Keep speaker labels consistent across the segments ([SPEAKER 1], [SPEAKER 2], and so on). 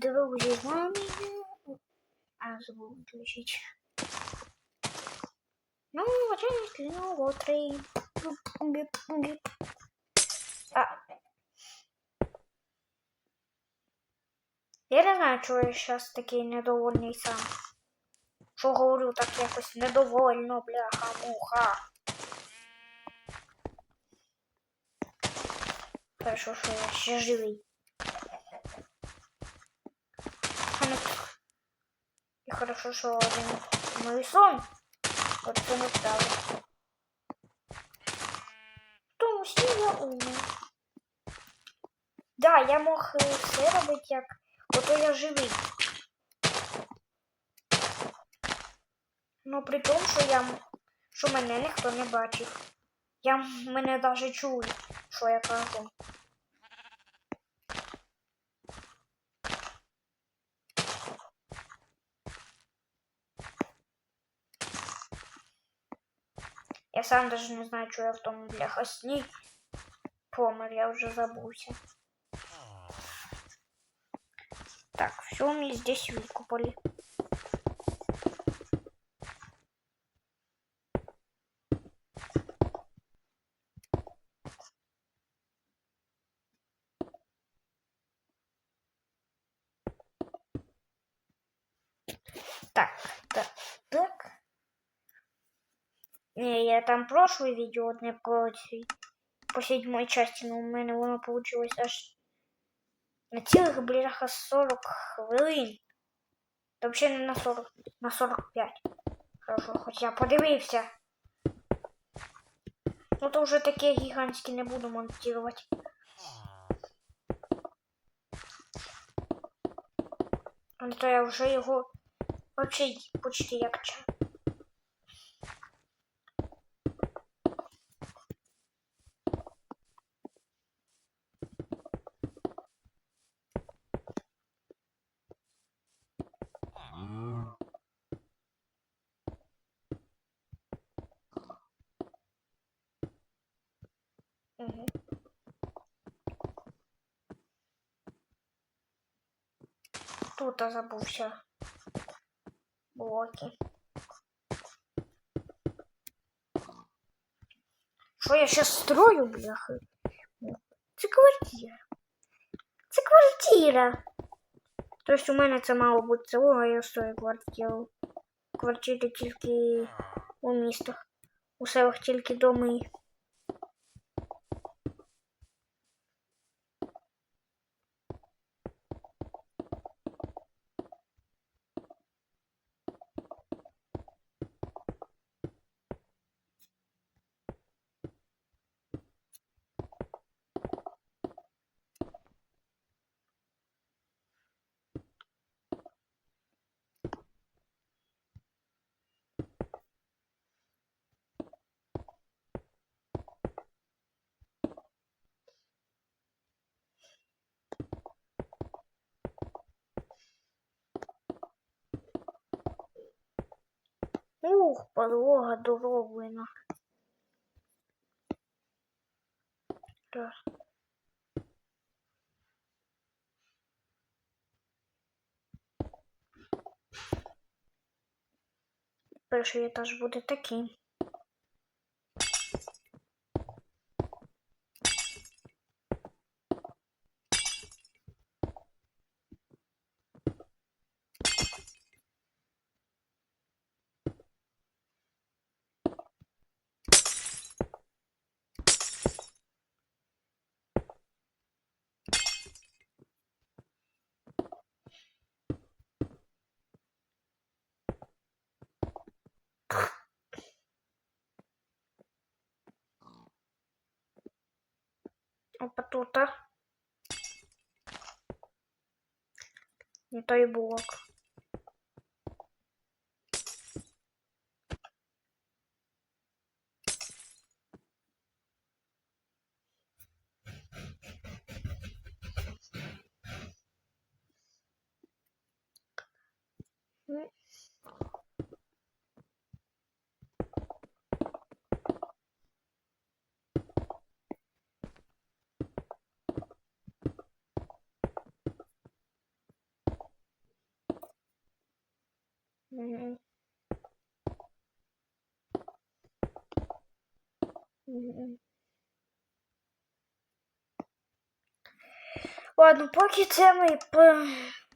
[SPEAKER 1] друзі, з нами. А, забув включити. Ну, один, ну, три. А. Я не знаю, чого я зараз такий недовольний сам. Що говорю так якось недовольно, бляха, муха. Хорошо, що я ще живий. А не- І хорошо, що один мій сон. От це не. В тому сні я умер. Да, я мог е, все робити як. Ото я живий. Ну при тому, що я що мене ніхто не бачив. Я м- мене навіть чули, що я кажу. Я сам даже не знаю, что я в том бляха сні помер, я уже забылся. Так, все мы здесь выкупали. Так, так, так. Не, я там прошлое видео не по, цій- по седьмой части, но у мене воно получилось аж на цілих бляха 40 хвилин. Та взагалі не на 40, на 45. Хорошо, хоч я подивився. Ну то вже таке гігантське не буду монтувати. Але то я вже його почти, почти як ча. Тут забувся. Блоки. Що я сейчас строю, бляха? Це квартира. Це квартира. Тобто у мене це мало бути а я строю квартиру. Квартири тільки у містах. У селах тільки доми. Ух, подлога дороблена. Перший етаж буде такий. Опа тут. Не той блок. Мгм. Мгм. Ладно, поки це ми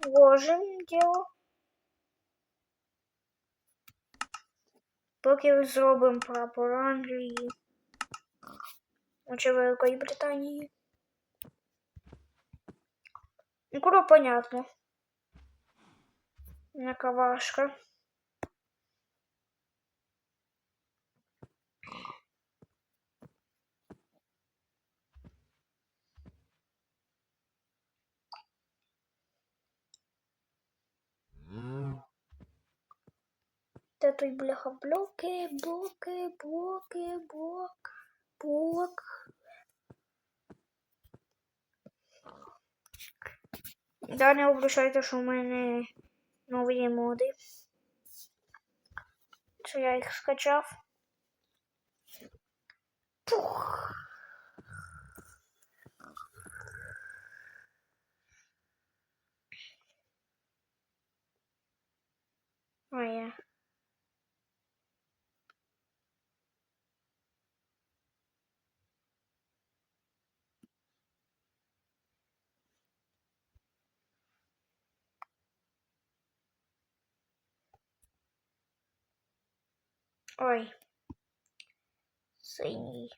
[SPEAKER 1] положимо діло. Поки зробимо прапор Англії. Чи Великої Британії. Ну, куди понятно. На кавашка. Де той бляха блоки, блоки, блоки, блок, блок. Да, не обращайте, що в мене нові моди. Що я їх скачав. Пух. Ой. Синій.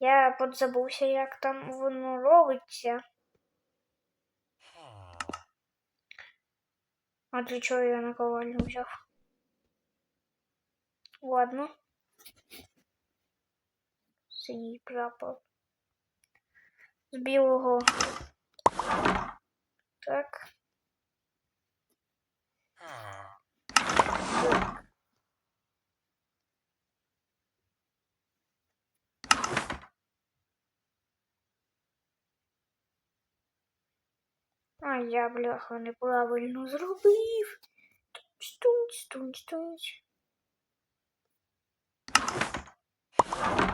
[SPEAKER 1] Я подзабувся, як там воно робиться. А для чого я наковальню взяв? Ладно. Синій прапор. З білого. Так. Так. А я, бляха, неправильно зробив. Тунць, тунць, тунць. Во.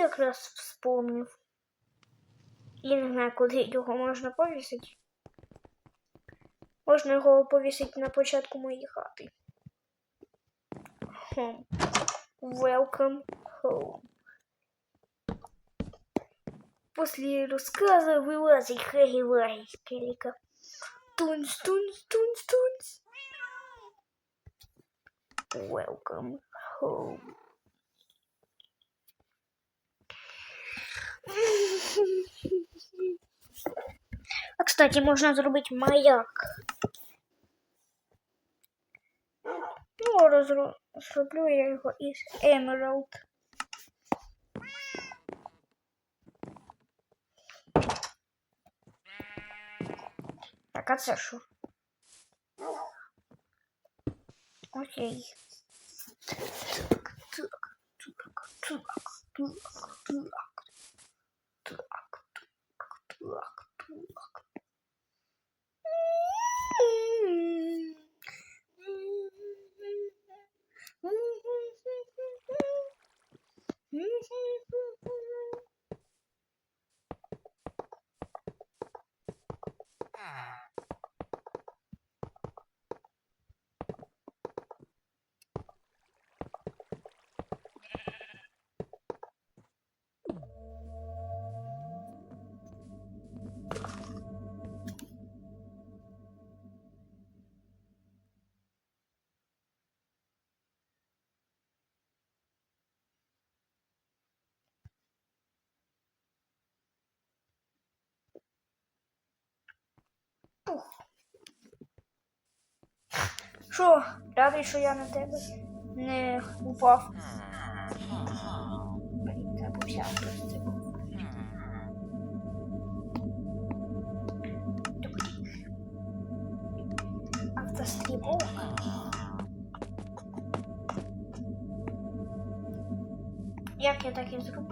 [SPEAKER 1] Якраз вспомнив. Я не знаю, куди його можна повісити. Можна його повісити на початку моєї хати. Welcome home. После рассказа вылазит Хэри Вай из келика. Тунц, тунц, тунц, тунц. Welcome home. А, кстати, можно зробити маяк. Ну, розро... зроблю я його із Emerald. Так, а? Окей. Так, так, так, так, так. Що, радий, що я на тебе не упав. Блін, треба взяв просто. Автострібок. Як я так і зроблю?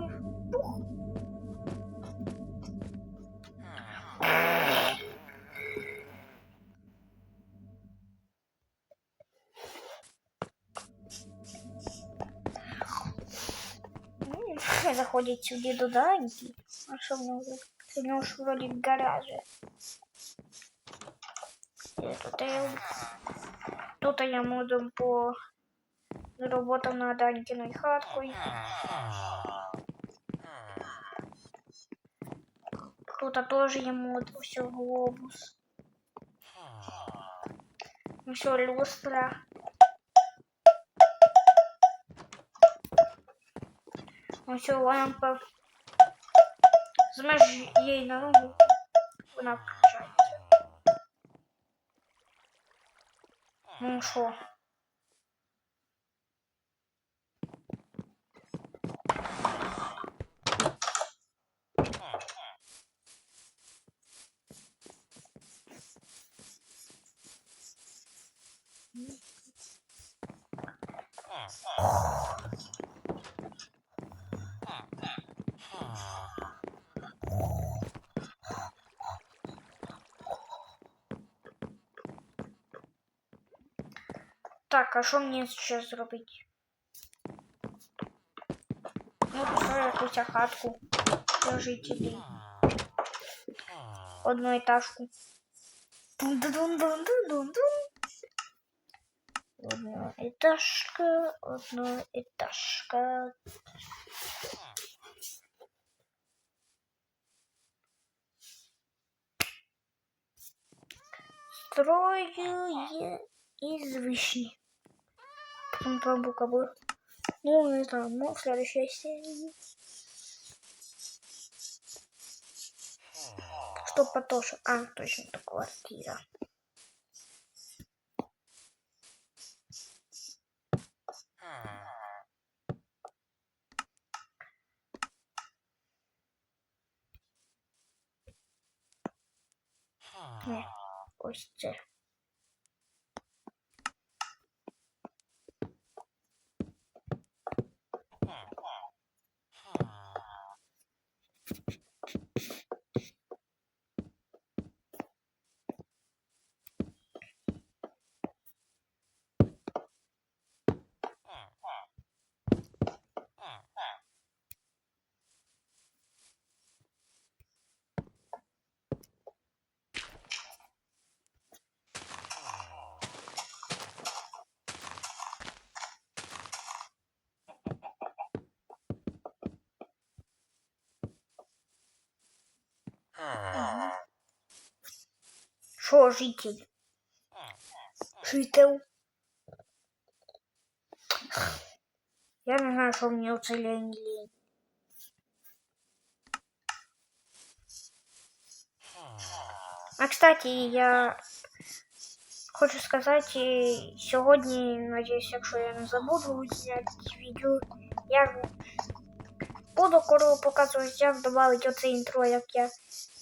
[SPEAKER 1] хай заходить сюди до Даньки. А що в нього? У нього ж вроді в гаражі. Е, Тут я, тут я модом по роботам над Данькиною хаткою. Тут теж є мод, все глобус. Все люстра. Все лампа. Змеш їй на ногу, вона включається. Ну що? Так, а що мені ще зробити? Ну, построю якусь хатку жителей. Одну етажку. Дун-дун-дун-дун-дун-дун. Одна этажка, одна этажка. Строю я из вишни. Потом бамбука был. Ну, не знаю, ну, следующая серия. Что Патоша? А, точно, это квартира. Не, ось це. Що, житель? Житель? Я не знаю, що мені оце лень лень. А кстати, я хочу сказати, сьогодні, надіюсь, якщо я не забуду зняти відео, я буду скоро показувати, як додати оце інтро, як я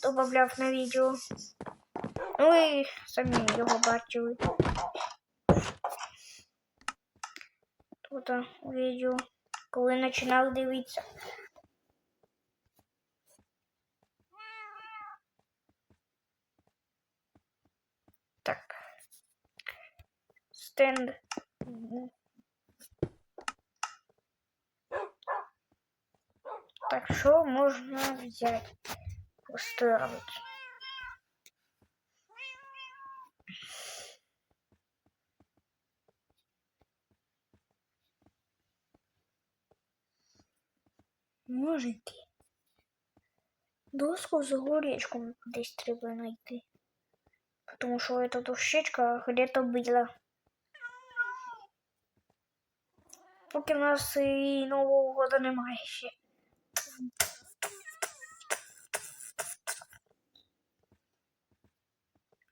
[SPEAKER 1] додавав на відео. Ви самі його бачили. Тут а, відео, коли починав дивитися. Так. Стенд. Так, що можна взяти? Поставити. Можете. Доску з горечком десь треба знайти. Потому что эта дощечка где-то была. Поки в нас і Нового года немає ще.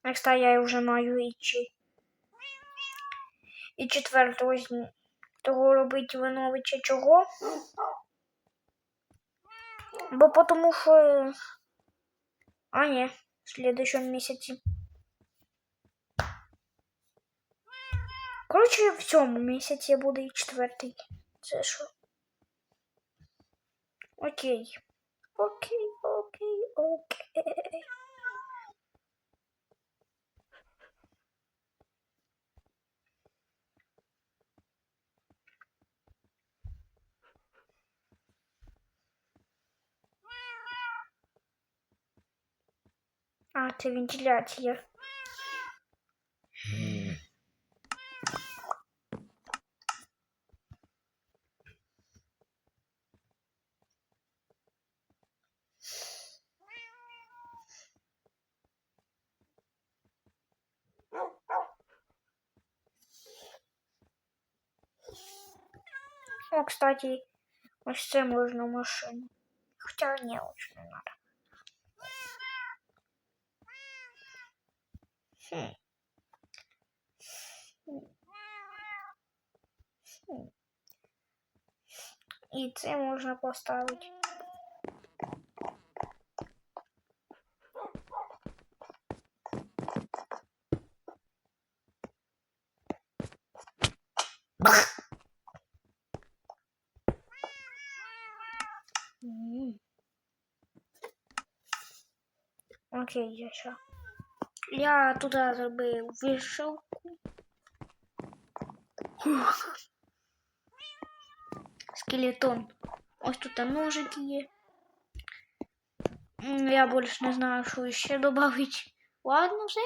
[SPEAKER 1] Next я вже маю і чи. І четвертого того робити Виновича чого? Бо потому що. А, ні, в следующем місяці. Коротше, в цьому місяці буде і четвертий. Це що? Окей. Окей, окей, окей. А, це вентиляція. О, кстати, ось це можна в машину. Лучше не надо. І це можна поставити. М. Окей, я ще. Я туди зробив. Ух. Скелетон. Ось тут ножики Я більше не знаю, що ще додати. Ладно, все,